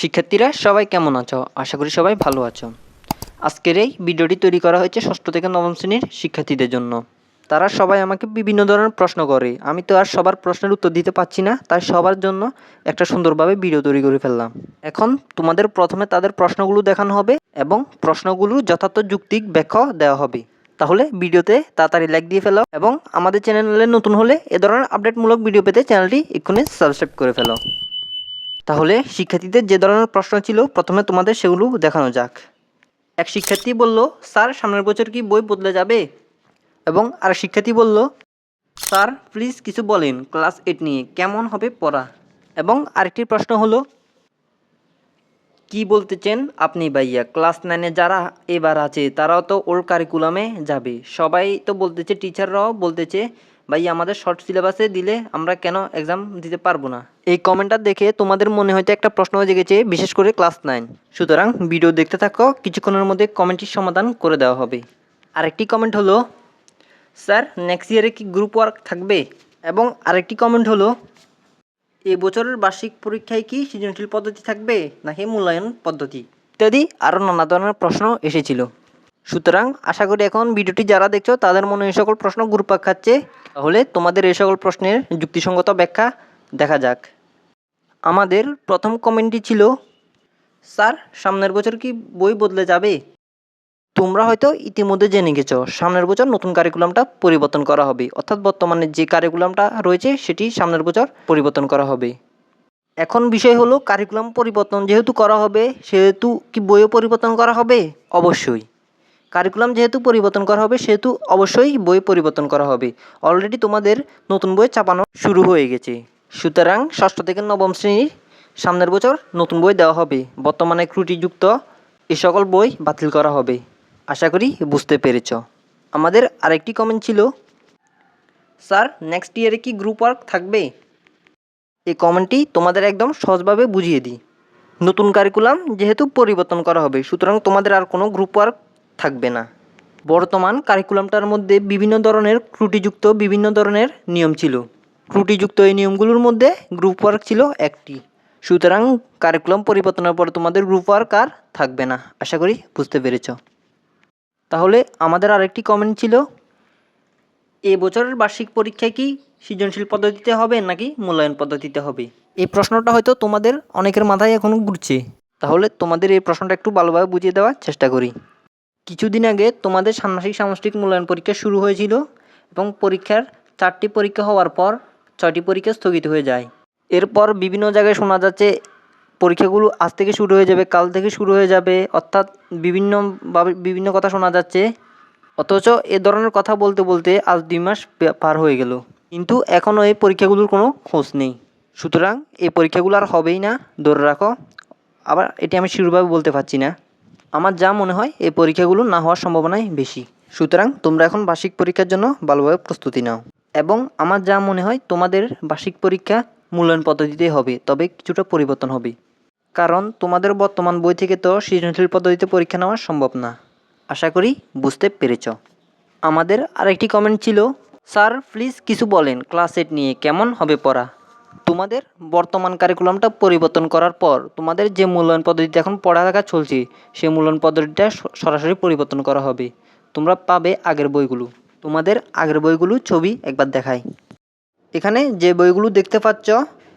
শিক্ষার্থীরা, সবাই কেমন আছো? আশা করি সবাই ভালো আছো। আজকের এই ভিডিওটি তৈরি করা হয়েছে ষষ্ঠ থেকে নবম শ্রেণির শিক্ষার্থীদের জন্য। তারা সবাই আমাকে বিভিন্ন ধরনের প্রশ্ন করে। আমি তো আর সবার প্রশ্নের উত্তর দিতে পারছি না, তাই সবার জন্য একটা সুন্দরভাবে ভিডিও তৈরি করে ফেললাম। এখন তোমাদের প্রথমে তাদের প্রশ্নগুলো দেখানো হবে এবং প্রশ্নগুলো যথার্থ যুক্তিক ব্যাখ্যা দেওয়া হবে। তাহলে ভিডিওতে তাড়াতাড়ি লাইক দিয়ে ফেলো এবং আমাদের চ্যানেলে নতুন হলে এ ধরনের আপডেটমূলক ভিডিও পেতে চ্যানেলটি এক্ষুনি সাবস্ক্রাইব করে ফেলো। তাহলে শিক্ষার্থীদের যে ধরনের প্রশ্ন ছিল, প্রথমে তোমাদের সেগুলো দেখানো যাক। এক শিক্ষার্থী বলল, স্যার, সামনের বছর কি বই বদলে যাবে? এবং আর শিক্ষার্থী বলল, স্যার, প্লিজ কিছু বলেন ক্লাস এইট নিয়ে, কেমন হবে পড়া? এবং আরেকটি প্রশ্ন হলো, কি বলতে বলতেছেন আপনি ভাইয়া? ক্লাস নাইনে যারা এবার আছে, তারাও তো ওর কারিকুলামে যাবে। সবাই তো বলতেছে, টিচাররাও বলতেছে ভাই, আমাদের শর্ট সিলেবাসে দিলে আমরা কেন এক্সাম দিতে পারব না? এই কমেন্টটা দেখে তোমাদের মনে হয়তো একটা প্রশ্ন জেগেছে বিশেষ করে ক্লাস নাইন সুতরাং ভিডিও দেখতে থাকো, কিছুক্ষণের মধ্যে কমেন্টটির সমাধান করে দেওয়া হবে। আরেকটি কমেন্ট হলো, স্যার নেক্সট ইয়ারে কি গ্রুপ ওয়ার্ক থাকবে? এবং আরেকটি কমেন্ট হলো, এ বছরের বার্ষিক পরীক্ষায় কি সৃজনশীল পদ্ধতি থাকবে নাকি মূল্যায়ন পদ্ধতি? ইত্যাদি আরও নানা ধরনের প্রশ্ন এসেছিল। সুতরাং আশা করি এখন ভিডিওটি যারা দেখছ, তাদের মনে এই সকল প্রশ্ন গুরুপাক খাচ্ছে। তাহলে তোমাদের এই সকল প্রশ্নের যুক্তিসঙ্গত ব্যাখ্যা দেখা যাক। আমাদের প্রথম কমেন্টটি ছিল, স্যার, সামনের বছর কি বই বদলে যাবে? তোমরা হয়তো ইতিমধ্যে জেনে গেছো, সামনের বছর নতুন কারিকুলামটা পরিবর্তন করা হবে। অর্থাৎ বর্তমানে যে কারিকুলামটা রয়েছে, সেটি সামনের বছর পরিবর্তন করা হবে। এখন বিষয় হলো কারিকুলাম পরিবর্তন যেহেতু করা হবে, সেহেতু কি বইও পরিবর্তন করা হবে? অবশ্যই। কারিকুলাম যেহেতু পরিবর্তন করা হবে, সেহেতু অবশ্যই বই পরিবর্তন করা হবে। অলরেডি তোমাদের নতুন বই চাপানো শুরু হয়ে গেছে। সুতরাং ষষ্ঠ থেকে নবম শ্রেণির সামনের বছর নতুন বই দেওয়া হবে। বর্তমানে ত্রুটিযুক্ত এ সকল বই বাতিল করা হবে। আশা করি বুঝতে পেরেছ। আমাদের আরেকটি কমেন্ট ছিল, স্যার নেক্সট ইয়ারে কি গ্রুপ ওয়ার্ক থাকবে? এই কমেন্টটি তোমাদের একদম সহজভাবে বুঝিয়ে দিই। নতুন কারিকুলাম যেহেতু পরিবর্তন করা হবে, সুতরাং তোমাদের আর কোনো গ্রুপ ওয়ার্ক থাকবে না। বর্তমান কারিকুলামটার মধ্যে বিভিন্ন ধরনের ত্রুটিযুক্ত বিভিন্ন ধরনের নিয়ম ছিল। ত্রুটিযুক্ত এই নিয়মগুলোর মধ্যে গ্রুপ ওয়ার্ক ছিল একটি। সুতরাং কারিকুলাম পরিবর্তনের পর তোমাদের গ্রুপ ওয়ার্ক আর থাকবে না। আশা করি বুঝতে পেরেছ। তাহলে আমাদের আরেকটি কমেন্ট ছিল, এ বছরের বার্ষিক পরীক্ষায় কি সৃজনশীল পদ্ধতিতে হবে নাকি মূল্যায়ন পদ্ধতিতে হবে? এই প্রশ্নটা হয়তো তোমাদের অনেকের মাথায় এখনও ঘুরছে। তাহলে তোমাদের এই প্রশ্নটা একটু ভালোভাবে বুঝিয়ে দেওয়ার চেষ্টা করি। কিছুদিন আগে তোমাদের ষান্মাসিক সামষ্টিক মূল্যায়ন পরীক্ষা শুরু হয়েছিল এবং পরীক্ষার চারটি পরীক্ষা হওয়ার পর ছয়টি পরীক্ষা স্থগিত হয়ে যায়। এরপর বিভিন্ন জায়গায় শোনা যাচ্ছে, পরীক্ষাগুলো আজ থেকে শুরু হয়ে যাবে, কাল থেকে শুরু হয়ে যাবে। অর্থাৎ বিভিন্নভাবে বিভিন্ন কথা শোনা যাচ্ছে। অথচ এ ধরনের কথা বলতে বলতে আজ দুই মাস পার হয়ে গেল। কিন্তু এখনও এই পরীক্ষাগুলোর কোনো খোঁজ নেই। সুতরাং এই পরীক্ষাগুলো আর হবেই না, ধরে রাখো। আবার এটি আমি শিরোভাবে বলতে পারছি না। আমার যা মনে হয়, এই পরীক্ষাগুলো না হওয়ার সম্ভাবনাই বেশি। সুতরাং তোমরা এখন বার্ষিক পরীক্ষার জন্য ভালোভাবে প্রস্তুতি নাও। এবং আমার যা মনে হয়, তোমাদের বার্ষিক পরীক্ষা মূল্যায়ন পদ্ধতিতেই হবে, তবে কিছুটা পরিবর্তন হবে। কারণ তোমাদের বর্তমান বই থেকে তো সৃজনশীল পদ্ধতিতে পরীক্ষা নেওয়া সম্ভব না। আশা করি বুঝতে পেরেছ। আমাদের আরেকটি কমেন্ট ছিল, স্যার প্লিজ কিছু বলেন ক্লাস এইট নিয়ে কেমন হবে পড়া? তোমাদের বর্তমান কারিকুলামটা পরিবর্তন করার পর তোমাদের যে মূল্যায়ন পদ্ধতিতে এখন পড়ালেখা চলছে সেই মূল্যায়ন পদ্ধতিটা সরাসরি পরিবর্তন করা হবে। তোমরা পাবে আগের বইগুলো। তোমাদের আগের বইগুলো ছবি একবার দেখাই। এখানে যে বইগুলো দেখতে পাচ্ছ,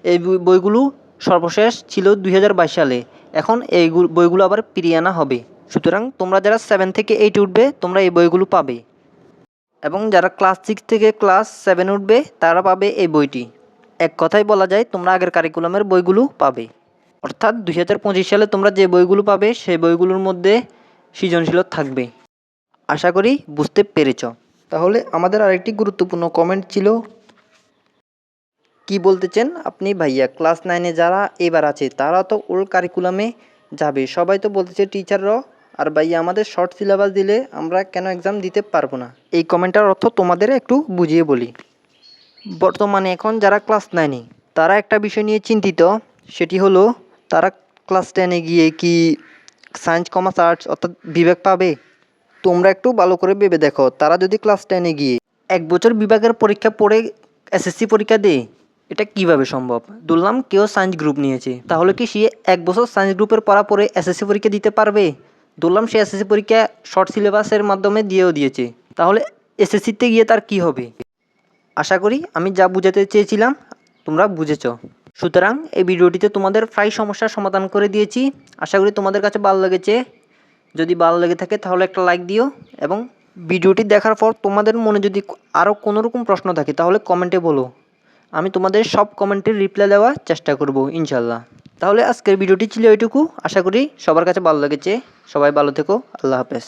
এই বইগুলো সর্বশেষ ছিল দুই হাজার বাইশ সালে। এখন এই বইগুলো আবার ফিরিয়ে আনা হবে। সুতরাং তোমরা যারা সেভেন থেকে এইট উঠবে, তোমরা এই বইগুলো পাবে। এবং যারা ক্লাস সিক্স থেকে ক্লাস সেভেন উঠবে, তারা পাবে এই বইটি। এক কথায় বলা যায়, তোমরা আগের কারিকুলামের বইগুলো পাবে। অর্থাৎ দু হাজার পঁচিশ সালে তোমরা যে বইগুলো পাবে, সেই বইগুলোর মধ্যে সৃজনশীলতা থাকবে। আশা করি বুঝতে পেরেছ। তাহলে আমাদের আরেকটি গুরুত্বপূর্ণ কমেন্ট ছিল, কি বলতেছেন আপনি ভাইয়া? ক্লাস নাইনে যারা এবার আছে, তারা তো ওল্ড কারিকুলামে যাবে। সবাই তো বলতেছে টিচাররাও আর ভাইয়া আমাদের শর্ট সিলেবাস দিলে আমরা কেন এক্সাম দিতে পারব না? এই কমেন্টটার অর্থ তোমাদের একটু বুঝিয়ে বলি। বর্তমানে এখন যারা ক্লাস নাইনে তারা একটা বিষয় নিয়ে চিন্তিত। সেটি হলো, তারা ক্লাস টেনে গিয়ে কি সায়েন্স কমার্স আর্টস অর্থাৎ বিভাগ পাবে? তোমরা একটু ভালো করে ভেবে দেখো। তারা যদি ক্লাস টেনে গিয়ে এক বছর বিভাগের পরীক্ষা পড়ে এসএসসি পরীক্ষা দেয়, এটা কীভাবে সম্ভব? ধরলাম কেউ সায়েন্স গ্রুপ নিয়েছে। তাহলে কি সে এক বছর সায়েন্স গ্রুপের পড়া পরে এসএসসি পরীক্ষা দিতে পারবে? ধরলাম সে এসএসসি পরীক্ষা শর্ট সিলেবাসের মাধ্যমে দিয়েও দিয়েছে। তাহলে এসএসসিতে গিয়ে তার কি হবে? আশা করি আমি যা বুঝাতে চেয়েছিলাম, তোমরা বুঝেছ। সুতরাং এই ভিডিওটিতে তোমাদের প্রায় সমস্যার সমাধান করে দিয়েছি। আশা করি তোমাদের কাছে ভালো লেগেছে। যদি ভালো লেগে থাকে তাহলে একটা লাইক দিও এবং ভিডিওটি দেখার পর তোমাদের মনে যদি আরও কোনো রকম প্রশ্ন থাকে তাহলে কমেন্টে বলো। আমি তোমাদের সব কমেন্টের রিপ্লাই দেওয়ার চেষ্টা করব ইনশাল্লাহ তাহলে আজকের ভিডিওটি ছিল এটুকু আশা করি সবার কাছে ভালো লেগেছে। সবাই ভালো থেকো। আল্লাহ হাফেজ।